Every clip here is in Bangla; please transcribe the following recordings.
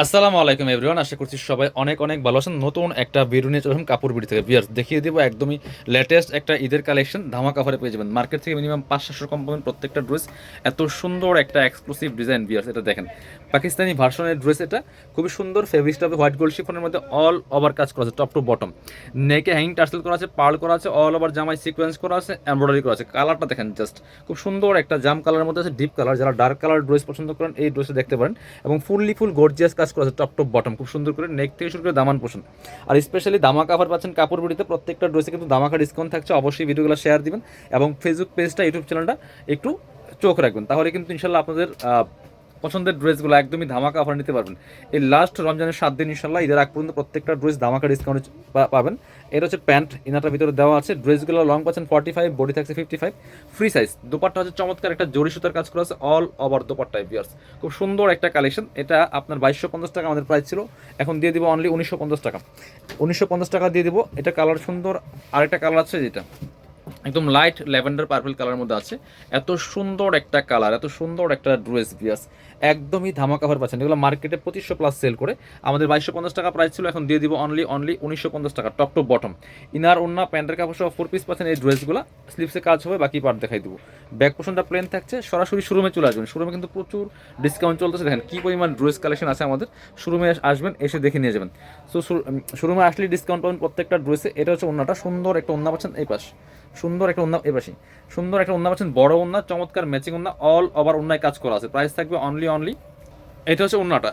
আসসালামু আলাইকুম এভরিওয়ান, আশা করছি সবাই অনেক অনেক ভালো আছেন। নতুন একটা বেরু নিয়ে চলুন কাপড় বিড়ি থেকে। বিয়ার দেখিয়ে দেবো একদমই লেটেস্ট একটা ঈদের কালেকশন ধামা কাভারে পেয়ে যাবেন। মার্কেট থেকে মিনিমাম পাঁচ সাতশো কম পাবেন প্রত্যেকটা ড্রেস এত সুন্দর একটা এক্সক্লুসিভ ডিজাইন বিয়ার্স এটা দেখেন। পাকিস্তানি ভার্সনের ড্রেস এটা। খুবই সুন্দর ফেব্রিক্সটা হবে হোয়াইট গোল্ড শিফনের মধ্যে অল ওভার কাজ করা আছে টপ টু বটম নেকে হ্যাঙ্গিং টার্সেল করা আছে পার্ল করা আছে অল ওভার জামাই সিকোয়েন্স করা আছে এমব্রয়ডারি করা আছে। কালারটা দেখেন জাস্ট খুব সুন্দর একটা জাম কালারের মধ্যে আছে ডিপ কালার যারা ডার্ক কালার ড্রেস পছন্দ করেন, এই ড্রেসে দেখতে পারেন। এবং ফুললি ফুল গর্জিয়াস কাজ করা আছে টপ টপ বটম খুব সুন্দর করে নেক থেকে শুরু করে দামান পোষণ আর স্পেশালি দামা কাভার পাচ্ছেন কাপড় বুড়িতে, প্রত্যেকটা ড্রেসে কিন্তু দামাকা ডিসকাউন্ট থাকছে, অবশ্যই ভিডিওগুলো শেয়ার দিবেন। এবং ফেসবুক পেজটা ইউটিউব চ্যানেলটা একটু চোখ রাখবেন। তাহলে কিন্তু ইনশাল্লাহ আপনাদের পছন্দের ড্রেসগুলো একদমই ধামাকা অফার নিতে পারবেন। এই লাস্ট রমজানের সাত দিন ইনশাল্লাহ ঈদের আগ পর্যন্ত প্রত্যেকটা ড্রেস ধামাকা ডিসকাউন্ট পাবেন। এটা হচ্ছে প্যান্ট ইনারটার ভিতরে দেওয়া আছে। ড্রেসগুলো লং পাচ্ছেন ফর্টি ফাইভ বডি থাকছে fifty five free size dupatta হচ্ছে চমৎকার একটা জরি সুতার কাজ করা আছে অল ওভার দুপাট্টায় বিয়ার্স খুব সুন্দর একটা কালেকশন এটা আপনার বাইশশো পঞ্চাশ টাকা আমাদের প্রাইস ছিল। এখন দিয়ে দিব অনলি উনিশশো পঞ্চাশ টাকা। উনিশশো পঞ্চাশ টাকা দিয়ে দিব। এটা কালার সুন্দর। আরেকটা কালার আছে যেটা। একদম লাইট ল্যাভেন্ডার পার্পল কালারের মধ্যে আছে। এত সুন্দর একটা কালার এত সুন্দর একটা ড্রেস বিয়াস একদমই ধামাকা অফার পাচ্ছেন। এগুলো মার্কেটে পঁচিশশো প্লাস সেল করে। আমাদের বাইশশো পঞ্চাশ টাকা প্রাইস ছিল, এখন দিয়ে দিব অনলি অনলি উনিশশো পঞ্চাশ টাকা টপ টু বটম ইনার ওন্না প্যান্টের কাপড় সহ ফোর পিস পাচ্ছেন এই ড্রেসগুলো স্লিপসে কাজ হবে, বাকি পার্ট দেখাই দেবো। ব্যাক পোর্শনটা প্লেন থাকছে, সরাসরি শোরুমে চলে আসবেন। শোরুমে কিন্তু প্রচুর ডিসকাউন্ট চলতেছে। দেখেন কী পরিমাণ ড্রেস কালেকশন আছে আমাদের। শোরুমে আসবেন, এসে দেখে নিয়ে যাবেন। সো শোরুমে আসলে ডিসকাউন্ট পাবেন প্রত্যেকটা ড্রেসে এটা হচ্ছে ওন্নাটা সুন্দর একটা ওন্না পাচ্ছেন এই পাশ। সুন্দর একটা ওন্না পাশে সুন্দর একটা ওন্না পাচ্ছেন, বড় ওন্না চমৎকার ম্যাচিং ওন্না অল ওভার ওন্নায় কাজ করা আছে। প্রাইস থাকবে অনলি অনলি এটা হচ্ছে ওন্নাটা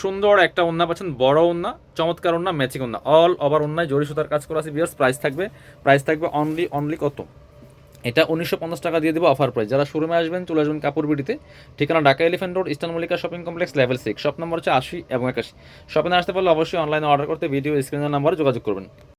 সুন্দর একটা ওন্না পাচ্ছেন, বড় ওন্না চমৎকার ওন্না ম্যাচিং ওন্না অল ওভার ওন্নায় জরি সুতার কাজ করা আছে বিয়ার্স প্রাইস থাকবে প্রাইস থাকবে অনলি অনলি কত? এটা উনিশশো পঞ্চাশ টাকা দিয়ে দেবো অফার প্রাইস যারা শোরুমে আসবেন, চলে আসবেন কাপড় বিডিতে। ঠিকানা Dhaka elephant road eastern Mallika shopping complex level six shop number হচ্ছে আশি এবং একাশি। শপিংয়ে আসতে পারলে অবশ্যই অনলাইনে অর্ডার করতে ভিডিও স্ক্রিনের নাম্বারে যোগাযোগ করবেন।